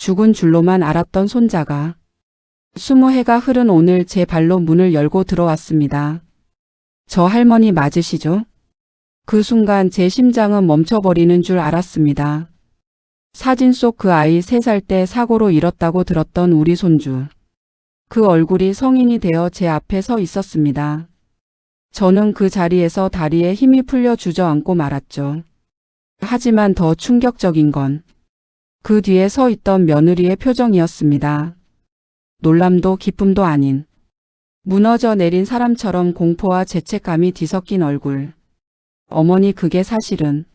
죽은 줄로만 알았던 손자가 스무 해가 흐른 오늘 제 발로 문을 열고 들어왔습니다. 저 할머니 맞으시죠? 그 순간 제 심장은 멈춰버리는 줄 알았습니다. 사진 속 그 아이 3살 때 사고로 잃었다고 들었던 우리 손주. 그 얼굴이 성인이 되어 제 앞에 서 있었습니다. 저는 그 자리에서 다리에 힘이 풀려 주저앉고 말았죠. 하지만 더 충격적인 건 그 뒤에 서 있던 며느리의 표정이었습니다. 놀람도 기쁨도 아닌 무너져 내린 사람처럼 공포와 죄책감이 뒤섞인 얼굴. 어머니 그게 사실은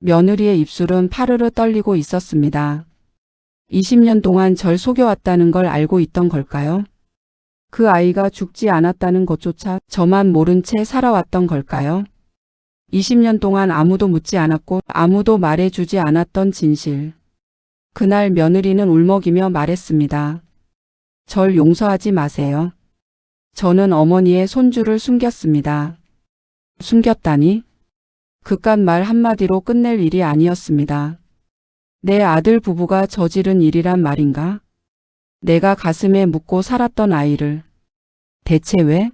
며느리의 입술은 파르르 떨리고 있었습니다. 20년 동안 절 속여왔다는 걸 알고 있던 걸까요? 그 아이가 죽지 않았다는 것조차 저만 모른 채 살아왔던 걸까요? 20년 동안 아무도 묻지 않았고 아무도 말해주지 않았던 진실. 그날 며느리는 울먹이며 말했습니다. 절 용서하지 마세요. 저는 어머니의 손주를 숨겼습니다. 숨겼다니? 그깟 말 한마디로 끝낼 일이 아니었습니다. 내 아들 부부가 저지른 일이란 말인가? 내가 가슴에 묻고 살았던 아이를. 대체 왜?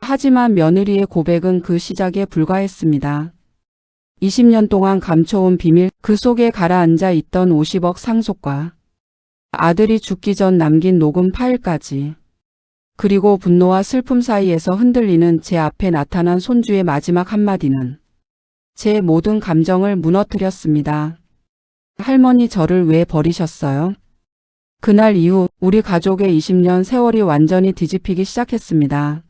하지만 며느리의 고백은 그 시작에 불과했습니다. 20년 동안 감춰온 비밀, 그 속에 가라앉아 있던 50억 상속과 아들이 죽기 전 남긴 녹음 파일까지. 그리고 분노와 슬픔 사이에서 흔들리는 제 앞에 나타난 손주의 마지막 한마디는 제 모든 감정을 무너뜨렸습니다. 할머니 저를 왜 버리셨어요? 그날 이후 우리 가족의 20년 세월이 완전히 뒤집히기 시작했습니다.